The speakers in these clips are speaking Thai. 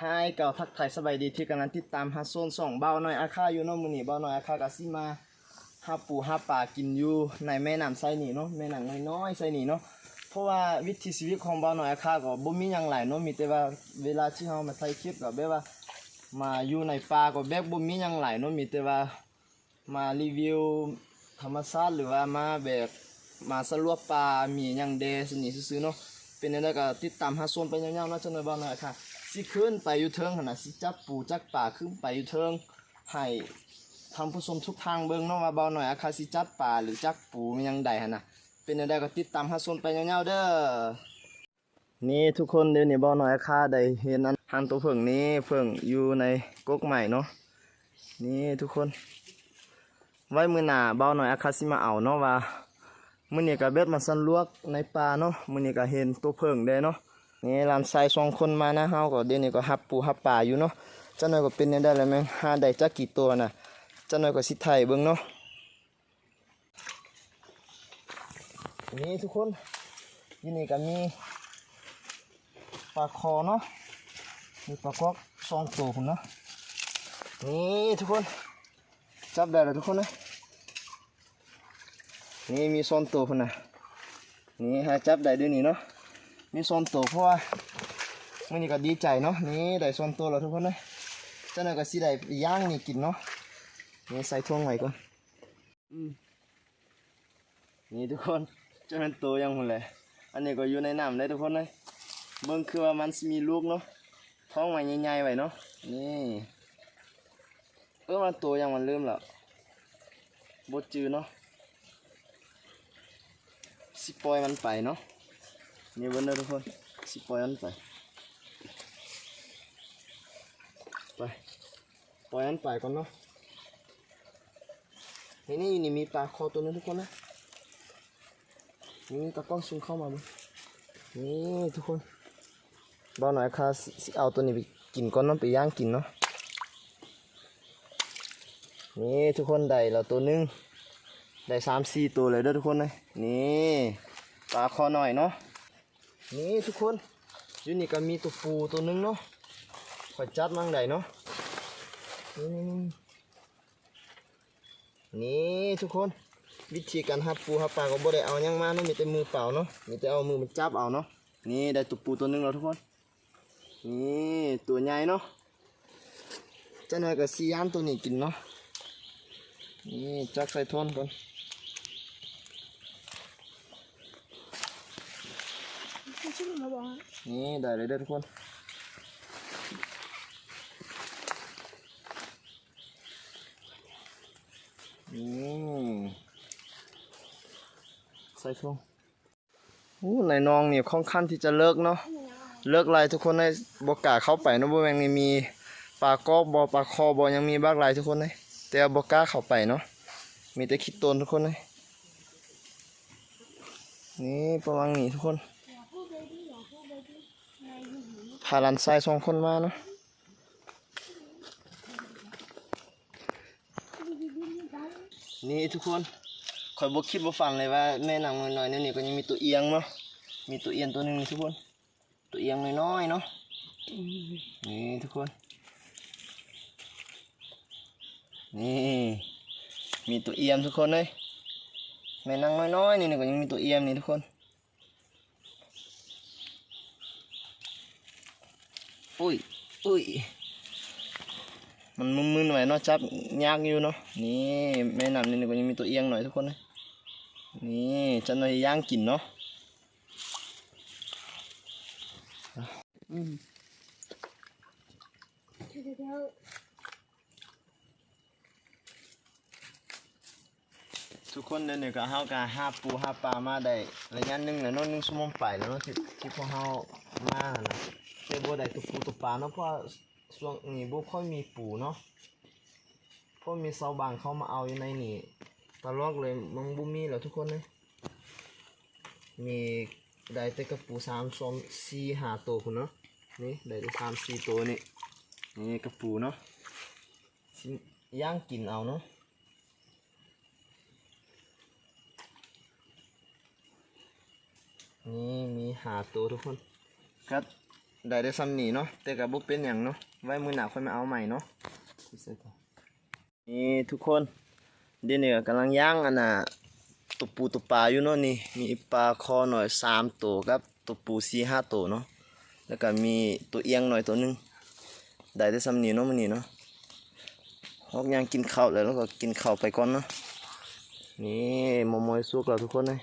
ให้เก่าทักทายสบายดีที่กำลังติดตามหาโซนสองเบาหน่อยอาคาอยู่เนาะมื้อนี้เบาหน่อยอาคากะสิมาหาปูหาปลากินอยู่ในแม่น้ำไซนีเนาะแม่น้ำน้อยๆไซนีเนาะเพราะว่าวิถีชีวิตของเบาหน่อยอาคาก็บ่มีหยังหลเนาะมีแต่ว่าเวลาที่เฮามาถ่คลิปก็แบบว่า มาอยู่ในป่าก็แบบบ่มีหยังหลเนาะมีแต่ว่ามารีวิวธรรมชาติหรือว่ามาแบบมาสรวจป่ามีหยังเดสนี่ซื่อๆเนาะเป็นจังไดก็ติดตามหาโซนไปยาวๆเนาะจังได๋บ่หน่อยค่ะ สิขึ้นไปอยู่เทิงหั่นน่ะสิจับปูจักป่าขึ้นไปอยู่เทิงให้ท่านผู้ชมทุกทางเบิ่งเนาะว่าเบาหน่อยอาคาสิจับป่าหรือจักปูมันยังใดหั่นน่ะเป็นจังไดก็ติดตามหาโซนไปยาวๆเด้อนี่ทุกคนเดี๋ยวนี้บ่น้อยค่าได้เห็นอันหันตัวเพิ่งนี้เพิ่งอยู่ในก๊กใหม่เนาะนี่ทุกคน ไว้มือหนาเบาหน่อยอาคาสิมาเอาเนาะว่ามื้อนี้ก็เบ็ดมาสันลวกในป่าเนาะมื้อนี้ก็เห็นตัวเพิ่งได้เนาะ นี่ลานชายสองคนมานะเฮาก็เดี๋ยวนี้ก็หับปูหับป่าอยู่เนาะจังหน่อยก็เป็นแนวได้แล้วแม่งหาได้จักกี่ตัวน่ะจังหน่อยก็สิไทยเบิ่งเนาะนี่ทุกคนยู่นี่ก็มีปลาคอเนาะมีปลากอกสองตัวคุณเนาะนี่ทุกคนจับได้แล้วทุกคนนะนี่มีสองตัวคุณนะนี่หาจับได้ด้วยนี่เนาะ มีสองตัวเพราะว่ามื่อนี้ก็ดีใจเนาะนี่ได้สองตัวแล้วทุกคนนะเจ้าหน่อยก็สิได้ไปย่างนี่กินเนาะนี่ใส่ท่วงไว้ก่อนอืมนี่ทุกคนเจะเป็นตัวยังหมดเลยอันนี้ก็อยู่ในน้ำเลยทุกคนเลยเบิ่งคือว่ามันสิมีลูกเนาะท้องมันใหญ่ๆไว้เนาะนี่เออมันตัวยังมันเริ่มแล้วบดจือเนาะสิปล่อยมันไปเนาะ นี่เบิ่งเด้อทุกคนสิปล่อยมันไปไปปล่อยมันไปก่อนเนาะนี่นี่นี่มีปลาคอตัวนึงทุกคนนะนี่ตะกล้องซูมเข้ามาบุนี่ทุกคนบ่าหน่อยค่ะสิเอาตัวนี้ไปกินก่อนเนาะไปย่างกินเนาะนี่ทุกคนได้แล้วตัวหนึงได้สามสี่ตัวเลยเด้อทุกคนเลยนี่ปลาคอหน่อยเนาะ นี่ทุกคนอยู่นี่ก็มีตัวปูตัวหนึงเนาะขอยจัดมั่งได้เนาะนี่นี่ทุกคนวิธีการหับปูหับปลาก็บ่ได้เอายังมาเนาะมีแต่มือเปล่าเนาะมีแต่เอามือมันจับเอาเนาะนี่ได้ตัวปูตัวหนึงแล้วทุกคนนี่ตัวใหญ่เนาะจ้าหน่อยก็ซียามตัวนี้กินเนาะนี่จักใส่ทอนก่อน ช่มาบอกนี่ได้เลยเด้อทุกคนนี่ใส่ทงโอ้ในนองเนี่ยค่อนข้างที่จะเลิกเนาะเลิกไล่ทุกคนในบกล้าเข้าไปเนาะบแมงนี่มีปลากอกบ่ปลาคอบ่ยังมีบากหลายทุกคนเลยแต่บ่กล้าเข้าไปเนาะมีแต่คิดตนทุกคนเลยนี่ประมาณนี้ทุกคน พาหลานชายสองคนมาเนาะนี่ทุกคนข่อยบ่คิดบ่ฝันเลยว่าแม่นางน้อยๆเนี่ยนี่ก็ยังมีตัวเอียงเนาะมีตัวเอียงตัวหนึ่งทุกคน ตัวเอียงน้อยๆเนาะนี่ทุกคน นี่มีตัวเอียมทุกคนเลยแม่นั่งน้อยๆนี่นี่ก็ยังมีตัวเอียมนี่ทุกคน อุ้ย อุ้ยมันมึนๆหน่อยเนาะจับยากอยู่เนาะนี่แม่น้ำนี่ก็ยังมีตัวเอียงหน่อยทุกคนเลยนี่จะหน่อยย่างกินเนาะอืมเดี๋ยวเดี๋ยวทุกคนเดินนี่ก็เฮากะหาปูหาปลามาได้ระยะหนึงแล้วเนาะหนึงชั่วโมงไปแล้วเนาะที่ที่พวกเฮามาหั่นนะ แต่บ่ได้ตัวปูตัวปลาเนาะเพราะว่าช่วงนี้บ่ค่อยมีปูเนาะเพราะมีชาบานเขามาเอาอยู่ในนี่ตลอดเลยมันบ่มีแล้วทุกคนเลยมีได้แต่กระปู3 2 4 5ตัวพุ่นเนาะนี่ได้แต่3 4ตัวนี่นี่กระปูเนาะสิย่างกินเอาเนาะนี่มีหาตัวทุกคนก็ ได้ได้ซ้ำนี่เนาะแต่กับบุกเป็นอย่างเนาะไว้มือหนาค่อยมาเอาใหม่เนาะนี่ทุกคนเดี๋ยวนี้ก็กำลังย่างอันน่ะตุปูตุปลาอยู่เนาะนี่มีปลาคอหน่อยสามตัวครับตุปูสี่ห้าตัวเนาะแล้วก็มีตัวเอียงหน่อยตัวหนึงได้ได้ซ้ำนี่เนาะมันนี่เนาะฮอกย่างกินข้าวแล้วแล้วก็กินข้าวไปก่อนเนาะนี่มอมอยสุกแล้วทุกคนเลย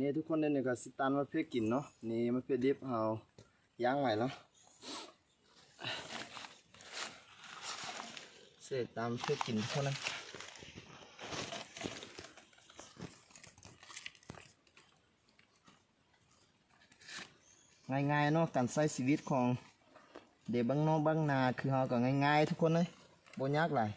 นี่ทุกคนเดี๋ยก็สิตานมาเพื่อกินเนาะนี่มาเพื่อดิบเอาย่างไว้เนาะเสร็จตามเพื่อกินทุกคนนะง่ายๆเนาะการใช้ชีวิตของเด็กบ้างนอกบ้างนาคือเราก็ง่ายๆทุกคนเลยบ่ยากหลาย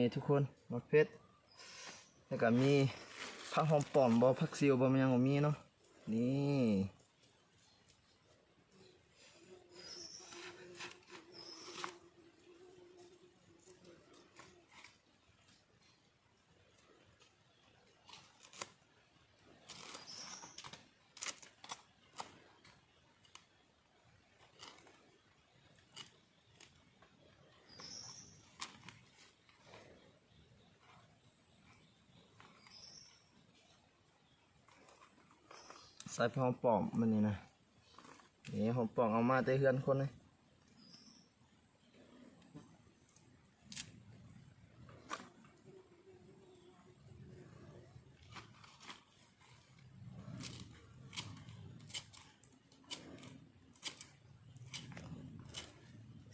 นี่ทุกคนมะเพชรแล้วก็มีผักหอมป่อมบอผักซิวบอมันยังบ่มีเนาะนี่ ใส่ผักหอมปอมมันนี่นะนี่หอมปอมเอามาแต่เฮือนคนเลย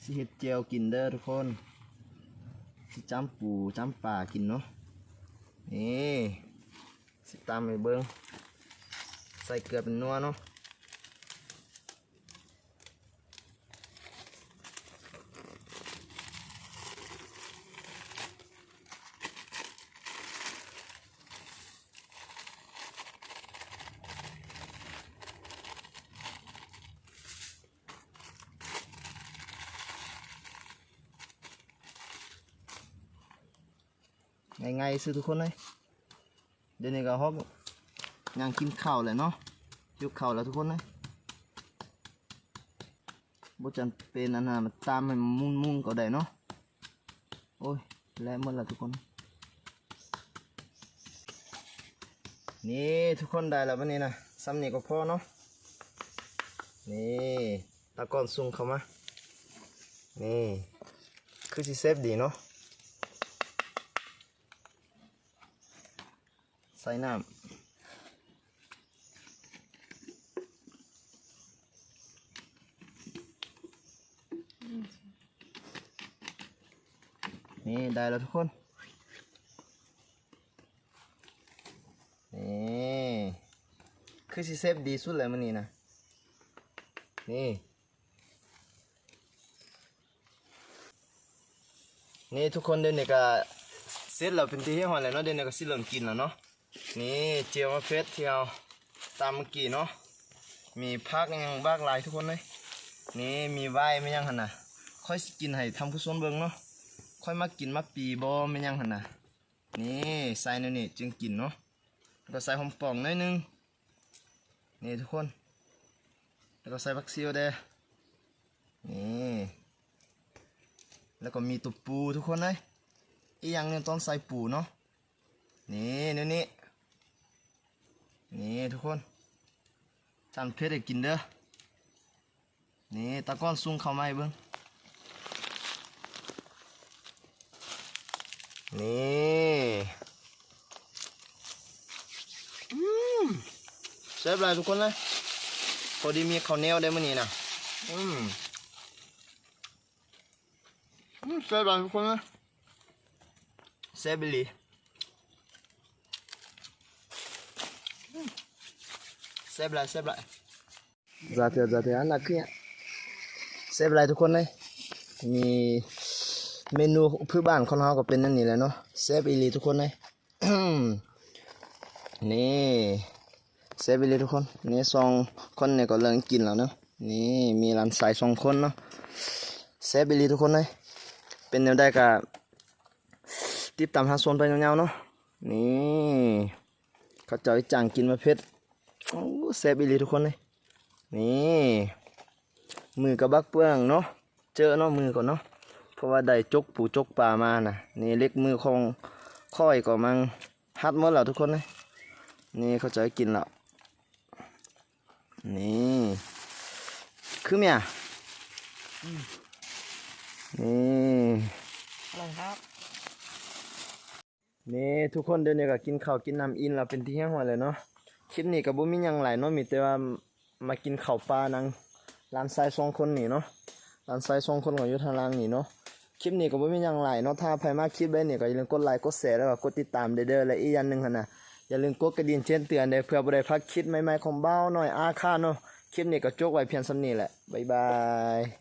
สิเฮ็ดเจียวกินเด้อทุกคนสิจ้ำปูจ้ำปลากินเนาะนี่สิตามไปเบิ่ง ใส่เกลือเป็นนัวเนาะง่ายๆซื้อทุกคนเลยเดี๋ยวนี้ก็ฮอบ ยังกินข้าวเลยเนาะยกเข่าแล้วทุกคนนะบ่จำเป็นอันนั้นมาตามให้มุ่งมุ่งก็ได้เนาะโอ้ยแล้วหมดแล้วทุกคน นี่ทุกคนได้แล้ววันนี้นะซ้ำนี่ก็พอเนาะนี่ตะกอนซุงเข้ามานี่คือสิเซฟดีเนาะใส่น้ำ นี่ได้แล้วทุกคน นี่คือสิเซฟดีสุดเลยมันนี่นะ นี่ นี่ทุกคนเดี๋ยวนี้ก็เสร็จแล้วเป็นที่เรียบร้อยแล้วเนาะเดี๋ยวนี้ก็สิเริ่มกินแล้วเนาะ นี่เจียวมะเขือเที่ยวตามเมื่อกี้เนาะ มีผักยังบ้างหลายทุกคนเลย นี่มีไว้ไม่ยังหันนะค่อยกินให้ทำผู้ชมเบิ่งเนาะ ค่อยมากินมาปีบ่ไม่ยังหันนะนี่ใส่ในนี่จึงกินเนาะแล้วก็ใส่หอมป่องหน่อยนึงนี่ทุกคน แล้วก็ใส่ผักซีอิ๊วเด้นี่แล้วก็มีตัวปูทุกคนเลยอีกอย่างหนึงต้องใส่ปูเนาะนี่นี่นี่นี่ทุกคนจานเพชรได้กินเด้อนี่ตะก้อนซุ่งเข้ามาให้เบิ่ง นี่อืมเซฟเลยทุกคนเลยพอดีมีข้าวเหนียวได้มื่อนี้นะอืมอืมเซฟเลยทุกคนเลยเซฟไปเลยอืมเซฟเลยเซฟเลยจาเถอะจาเถอะอันนั้นคือเซฟเลยทุกคนเลยมี เมนูพื้นบ้านของเราก็เป็นนั่นนี่แหละเนาะเซฟอีลีทุกคนเลยนี่เซฟอีลีทุกคน นี่สองคนเนี่ยก็เริ่มกินแล้วเนาะนี่มีหลานสายสองคนเนาะเซฟอีลีทุกคนเลยเป็นแนวได้กับติดตามหาโซนไปยาๆเนาะนี่เขาเจะจางกินมาเพชรโอ้แซ่บอีลีทุกคนเลยนี่มือกับบักเปื้องเนาะเจอเนาะมือก่อนเนาะ เพราะว่าได้จกปูจกปลามานะนี่เล็กมือของค่อยก็มังฮัดหมดแล้วทุกคนเลยนี่เขาเจะกินแล้วนี่คือเมียนี่อร่อยครับนี่ทุกคนเดี๋ยวนี้ก็กินข้าวกินน้ำอินแล้วเป็นที่แห้งหัวเลยเนาะคลิปนี้ก็บ่มีหยังหลายเนาะมีแต่ว่ามากินข้าวปลานังร้านทรายสองคนนี่เนาะร้านทรายสองคนก็อยู่ทางล่างนี่เนาะ คลิปนี้ก็ไม่มีอยังไรเนาะถ้าใครมากคลิปได้นี่ยก็อย่าลืมกดไลค์กดแชร์แล้วก็กดติดตามเด้อๆและอีกอย่างหนึงหั่นน่ะอย่าลืมกดกระดิ่งแจ้งเตือนเด้อเพื่อบ่ได้พลาดคลิปใหม่ๆของเบ้าหน่อยอาค่าเนาะคลิปนี้ก็จบไว้เพียงสำนี้แหละบ๊ายบาย